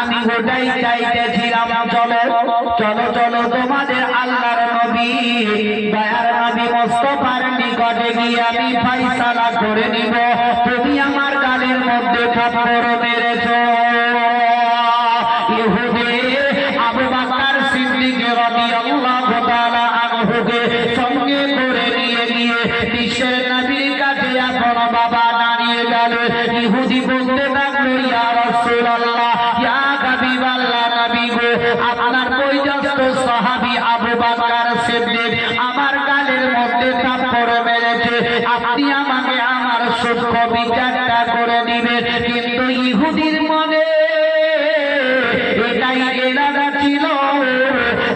আমি ওটাই চাইতেছিলাম, চলো চলো চলো তোমাদের আল্লাহর নবী। দয়ার নবী মোস্তফার নিকটে গিয়ে আমি ফাইসালা করে নিব। তুমি আমার গালের মধ্যে থাপ্পড় মেরেছো। আমার গালের মধ্যে থাপ্পড় মেরেছে। আপনি আমাকে আমার সূক্ষ্ম বিচারটা করে দিবেন কিন্তু ইহুদির মনে এটাই এলাকা ছিল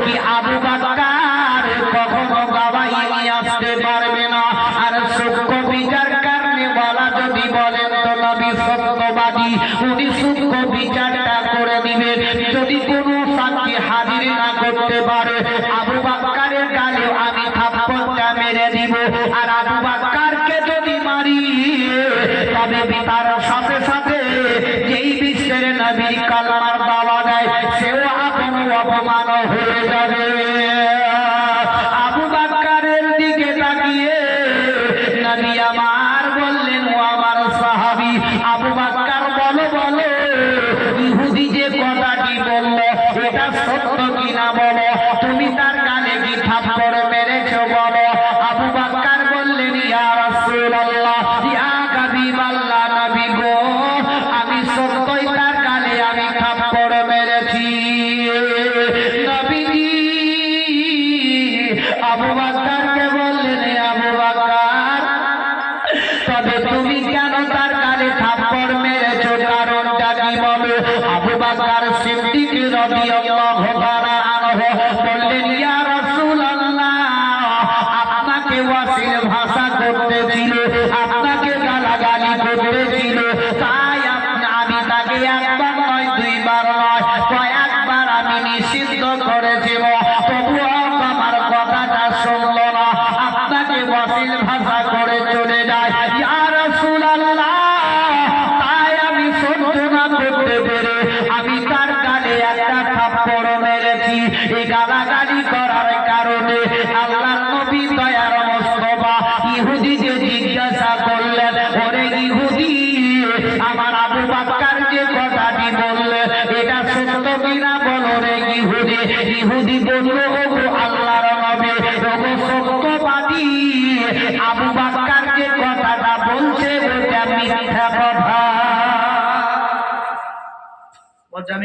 কি আবু বাক্কার কখনো আসতে পারবে না। আর বিচার কারণে বলা যদি বলেন তো নবী সত্যবাদী, উনি বিচারটা করে দিবেন। যদি কোনো সাক্ষী হাজির না করতে পারে অপমান হয়ে আবু বাকর সিদ্দিক রাদিয়াল্লাহু তাআলা আনহু বললেন ইয়া না করতে পেরে আমি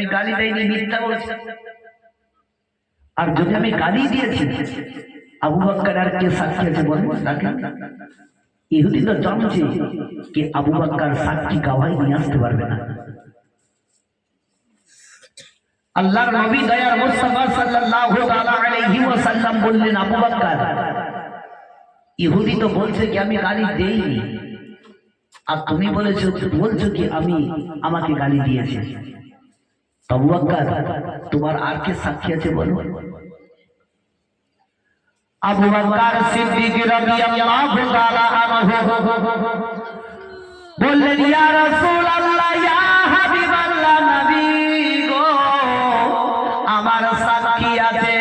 আমি গালি দেইনি মিথ্যা বলছে আর যদি আমি গালি দিয়েছি আবু বাক্কার আর কে সাক্ষী আছে বলেন তাকে ইহুদি তো জানছে কি আবু বাক্কার সাক্ষী গাওয়াই নিয়ে আসতে পারবে না আল্লাহর নবী দয়ার মুস্তাফা সাল্লাল্লাহু তাআলা আলাইহি ওয়াসাল্লাম বললেন আবু বাক্কার ইহুদি তো বলছে কি আমি গালি দেইনি আর তুমি বলেছ বলছো কি আমি আমাকে গালি দিয়েছে তোমার আর কে সাক্ষী আছে বলো? বাক্কার আমার সাক্ষী আছে।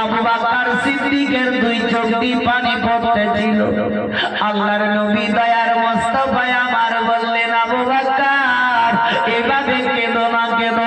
আবু বাকর সিদ্দিকের দুই চোখ পানি পড়তেছিল। আল্লাহর নবী দয়ার মোস্তফা আমার বললেন আবু বাকর এভাবে কেঁদো না, কেঁদো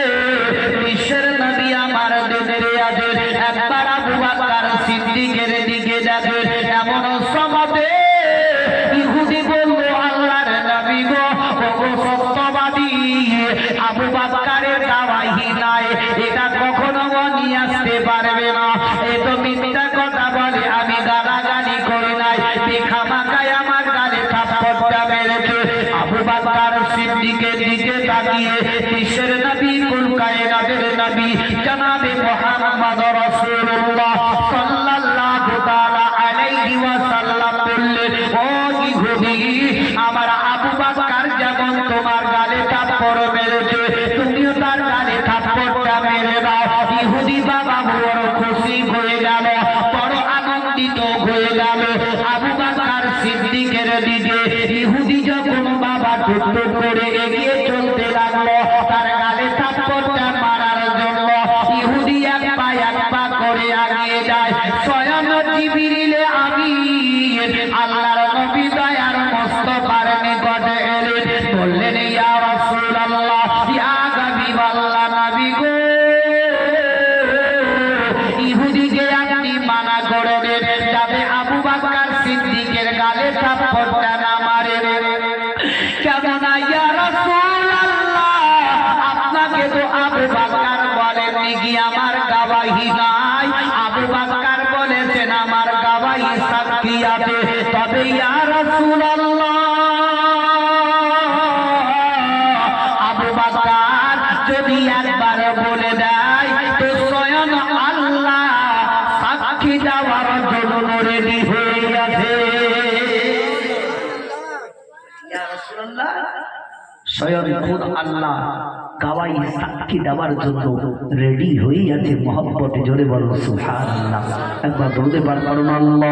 তাকিয়ে বিশ্বের নবী, কুল কায়নাতের নবী, জনাবে মুহাম্মদ রাসূলুল্লাহ সাল্লাল্লাহু তাআলা আলাইহি বললেন, ও ইহুদি আমার আবু বকর যেমন তোমার গালে থাপ্পড় মেরেছে গালে থাপ্পড়টা কেমন আপনাকে তো আবু বাকর বলেননি কি আমার গাওয়াহি নাই? আবু বাকর বলেছেন, আমার গাওয়াহি সাক্ষী আছে? তবে বলে তো স্বয়ং আল্লাহ সাক্ষী দেওয়ার জন্য রেডি হয়ে গেছে ইয়া রাসূলুল্লাহ স্বয়ং আল্লাহ সাক্ষী দেওয়ার জন্য রেডি হয়ে আছে মহব্বত, জোরে বলো সুহান একবার দৌড়ে পারো না আল্লাহ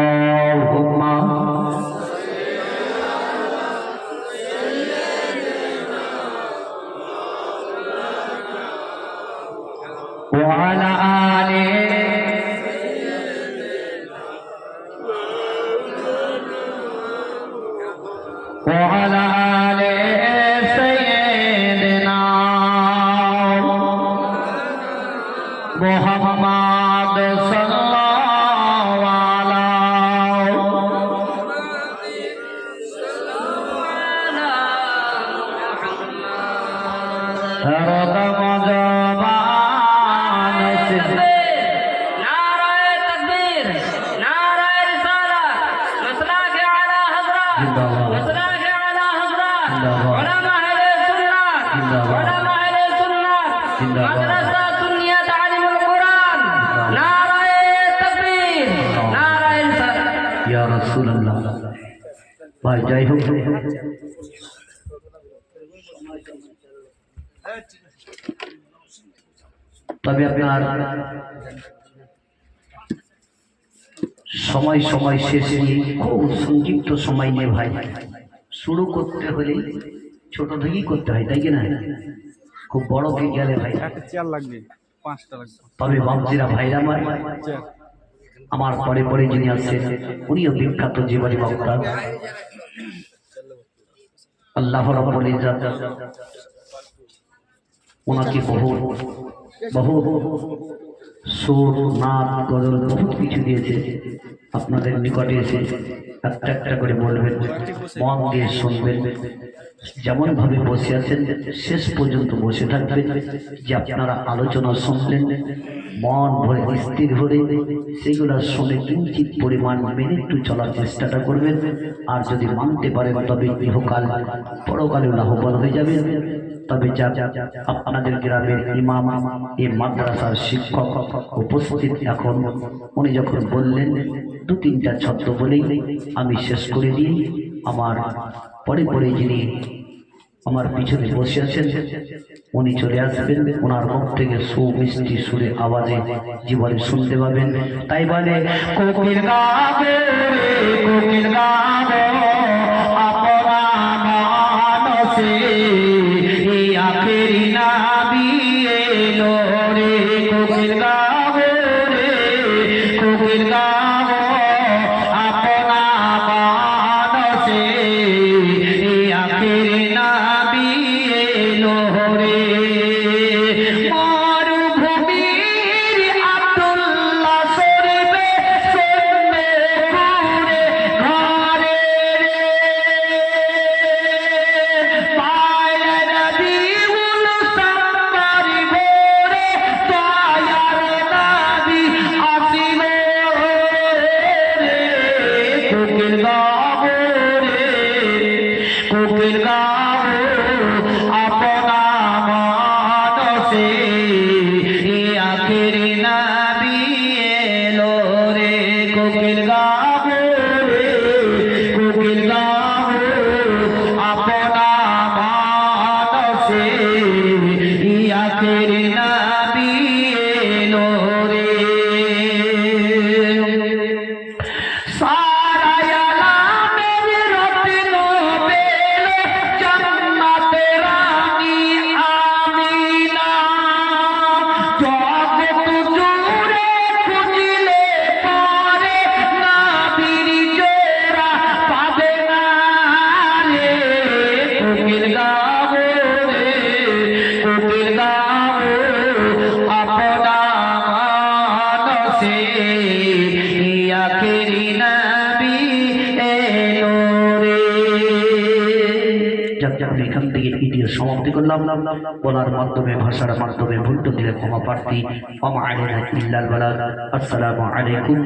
ভাই যাই হোক। তবে আপনার সময় সময় শেষ নিয়ে খুব সংক্ষিপ্ত সময় নিয়ে ভাই শুরু করতে হলে ছোট থেকেই করতে হয় তাই কি না? খুব বড় হয়ে গেলে ভাই। তবে বাবজিরা ভাইরা আমার আমার পরে পরে যিনি আসছেন উনিও বিখ্যাত জীবনী বক্তা। আল্লাহ রাব্বুল ওনাকে বহু বহু সুর নাচ গজল বহু কিছু দিয়েছে। আপনাদের নিকটে এসে একটা একটা করে বলবেন মন দিয়ে শুনবেন। যেমন ভাবে বসে আছেন, শেষ পর্যন্ত বসে থাকবেন। যে আপনারা আলোচনা শুনলেন, মন ভরে, স্থির ভরে, সেগুলো শুনে কিঞ্চিত পরিমাণ মেনে একটু চলার চেষ্টাটা করবেন। আর যদি মানতে পারেন তবে ইহকাল পরকালে লাভবান হয়ে যাবে তবে যা আপনাদের গ্রামের ইমাম, এই মাদ্রাসার শিক্ষক উপস্থিত এখন, উনি যখন বললেন দু তিনটা ছত্র বলেই আমি শেষ করে দিই। আমার পরে পরে যিনি আমার পিছনে বসে আছেন, উনি চলে আসবেন। ওনার মুখ থেকে সুমিষ্টি সুরে আওয়াজে জীবনে শুনতে পাবেন। তাই বলে কোকিল গাবে কোকিল গাবো কোকিল গাও পথে থেকে সমাপ্তি করলাম। বলার মাধ্যমে ভাষার মাধ্যমে ভুল দিলে ক্ষমা প্রার্থী আসসালামু আলাইকুম